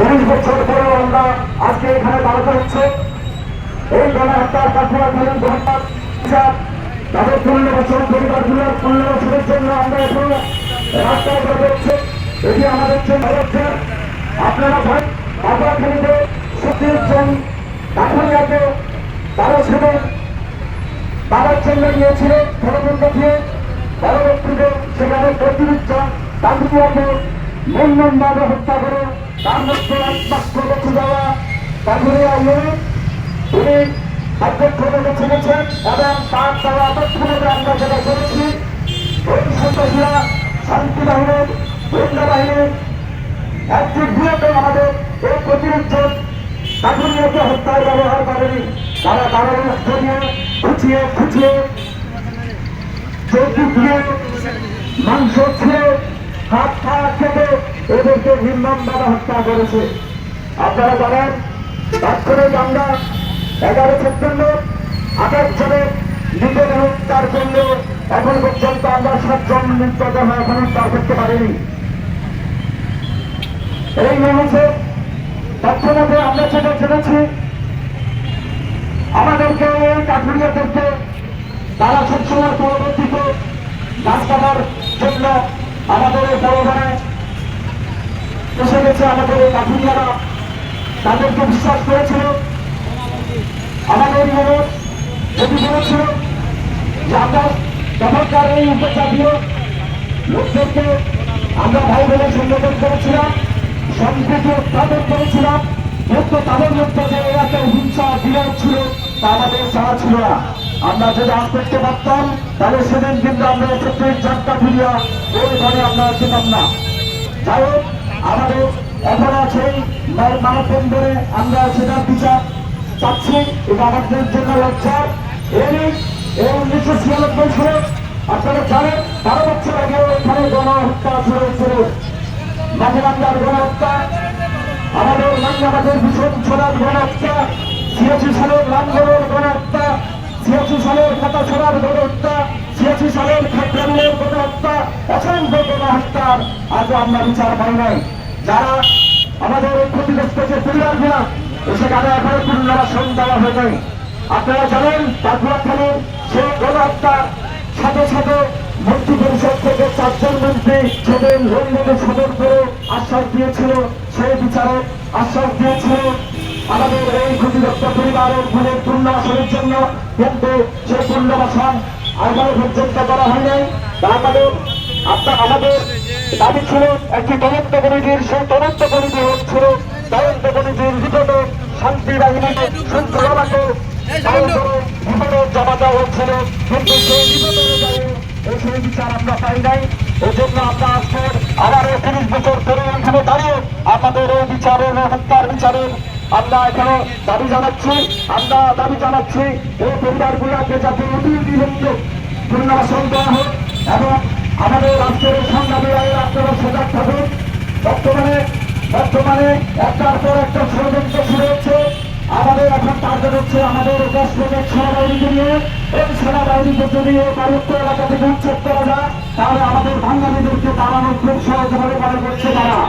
তিরিশ বছর পরেও আমরা আজকে এখানে দাঁড়াতে হচ্ছে। এই গণহত্যার কাঠুয়া বিচার, তাদের পনেরো বছর পরিবারগুলোর পনেরো বছরের জন্য আমরা এখনও রাস্তায় বেরোচ্ছে এটি আমাদের জন্য হচ্ছে আপনারা ভাই পাকুয়াখালীতে সত্যির জন কাঠুরিয়াকে তারা ছিলেন বাবার জন্য গিয়েছিল ষড়যন্ত্র দিয়ে। পরবর্তীতে সেখানে প্রতিরুদ্ধ কাঠুরিয়াকে নির্মমভাবে হত্যা করে তার মধ্যে এক বাক্য বেঁচে যাওয়া কাঠুরিয়া ইউনিট তিনি অধ্যক্ষ পদে ছেড়েছেন এবং তার দ্বারা তৎক্ষণাৎ আমরা যেটা করেছি, ওই সন্ত্রাসীরা শান্তি বাহিনীর, গোয়েন্দা বাহিনীর একটি বৃহত্তম আমাদের এই প্রতিরোধ কাঠুরিয়াকে হত্যায় ব্যবহার করেনি। তারা দাঁড়ানো দিয়ে খুঁচিয়ে খুঁচিয়ে চৌকি দিয়ে মাংস ছিঁড়ে এদেরকে নির্মমভাবে হত্যা করেছে। আপনারা জানেন, তাৎক্ষণিক আমরা এগারো সেপ্টেম্বর আঠাশ জনের মৃতদেহ উদ্ধার করলেও এখন পর্যন্ত আমরা সাতজন মৃতদেহ এখন উদ্ধার করতে পারিনি। এই মুহূর্তে তৎক্ষণাতে আমরা যেটা জেনেছি। আমাদেরকে এই কাঠুরিয়াদেরকে তারা সবসময় পরবর্তীতে গাছ কাটার জন্য আমাদের এই বড় এসে গেছে আমাদের এই কাঠুরিয়ারা তাদেরকে বিশ্বাস করেছিল। আমাদের বলেছিল তখনকার এই উপজাতীয় লোকদেরকে আমরা ভাই বোনে সংগঠন করেছিলাম, সম্প্রীতি উৎপাদন করেছিলাম, কিন্তু তাদের মধ্যে এত হিংসা বিরোধ ছিল তা আমাদের জানা ছিল না। আমরা যদি আজ করতে পারতাম, তাহলে সেদিন কিন্তু আমরা প্রত্যেক যাত্রা ফিরিয়া ওইখানে আমরা যেতাম না। যাই হোক আমাদের এখন আছে মানব বন্ধনে আমরা সেটার বিচার চাচ্ছি, এটা আমাদের জন্য লজ্জার। এই এই উনিশশো ছিয়ানব্বই সালে আপনারা জানেন, বারো বছর আগে এখানে গণহত্যা শুরু হয়েছিল। মাঝে বাংলার গণহত্যা। আমাদের বাংলাদেশের ভীষণ ছড়ার গণহত্যা। ছিয়াশি সালের লাঙ্গলের গণহত্যা। ছিয়াশি সালের খাতা ছড়ার গণহত্যা। ছিয়াশি সালের খাদ্যান্নের গণহত্যা অসংখ্য গণহত্যার আজও আমরা বিচার পাই নাই। যারা আমাদের ক্ষতিগ্রস্ত যে পরিবারগুলা সেখানে এখনও পুনর্বাসন দেওয়া হয় নাই। আপনারা জানেন বাগুয়াখালী সেই গণহত্যার সাথে সাথে মন্ত্রী পরিষদ থেকে চারজন মন্ত্রী সেদিন লন্ডনে সদর করে আশ্বাস দিয়েছিল সেই বিচারে আশ্বাস দিয়েছিল। আমাদের এই ক্ষতিগ্রস্ত পরিবারের খুনের পুনর্বাসনের জন্য কিন্তু সেই পুনর্বাসন এখনও পর্যন্ত করা হয় নাই। আমাদের আপনার আমাদের দাবি ছিল, একটি তদন্ত কমিটির সেই তদন্ত কমিটি হচ্ছিল তদন্ত কমিটির রিপোর্টে শান্তি বাহিনীকে শৃঙ্খলাকে রিপোর্টের জমা দেওয়া হচ্ছিল। কিন্তু সেই রিপোর্ট সেই বিচার আমরা পাই নাই। এই জন্য আমরা আজকে আবার তিরিশ বছর পরে এখানে দাঁড়িয়ে আমাদের এই বিচারের হত্যার বিচারের আমরা এখানে দাবি জানাচ্ছি, আমরা দাবি জানাচ্ছি এই পরিবারগুলোকে যাতে অতি এবং আমাদের রাষ্ট্রের সংগ্রামী আপনারা সজাগ থাকুন বর্তমানে বর্তমানে একটার পর একটা ষড়যন্ত্র শুরু হচ্ছে। আমাদের এখন টার্গেট হচ্ছে আমাদের দেশ সেনাবাহিনীকে নিয়ে এই সেনাবাহিনীকে যদি এলাকা থেকে উচ্ছেদ করা যায়। তাহলে আমাদের বাঙালিদেরকে তাড়ানোর খুব সহজভাবে মনে করছে তারা।